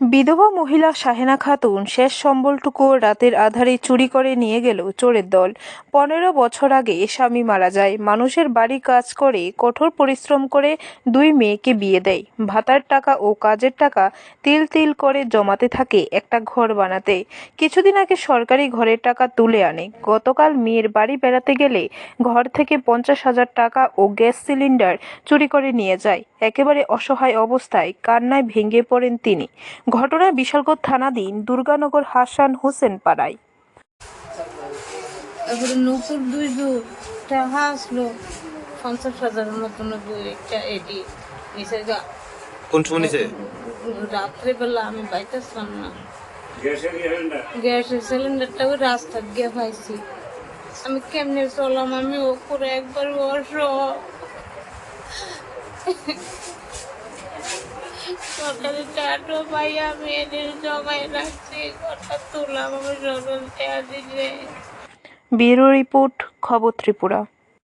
বিধবা মহিলা শাহেনা খাতুন শেষ সম্বলটুকু রাতের আধারে চুরি করে নিয়ে গেল চোরের দল। পনেরো বছর আগে স্বামী মারা যায়। মানুষের বাড়ি কাজ করে, কঠোর পরিশ্রম করে দুই মেয়েকে বিয়ে দেয়। ভাতার টাকা ও কাজের টাকা তিল তিল করে জমাতে থাকে একটা ঘর বানাতে। কিছুদিন আগে সরকারি ঘরের টাকা তুলে আনে। গতকাল মেয়ের বাড়ি বেড়াতে গেলে ঘর থেকে পঞ্চাশ হাজার টাকা ও গ্যাস সিলিন্ডার চুরি করে নিয়ে যায়। একেবারে অসহায় অবস্থায় কান্নায় ভেঙে পড়েন তিনি। ঘটনায় বিশালগড় থানাধীন দুর্গানগর হাসান হোসেন পাড়ায়। এবারে নকুর দুই দূর টাকা আসলো পঞ্চাশ হাজারের মতন দুই একটা এটি। নিচে কোন সময় নিছে রাত্রেবেলা আমি পাইতেছিলাম না। গ্যাসের সিলিন্ডারটা ওই রাস্তা গিয়ে পাইছি। আমি কেমনে চলাম? আমি ওপরে একবার বস। টাটো পাই, আমি এদের জমাই রাখছি ঘরটা তুলাম আমি সকাল টাকা দিলে। ব্যুরো রিপোর্ট, খবর ত্রিপুরা।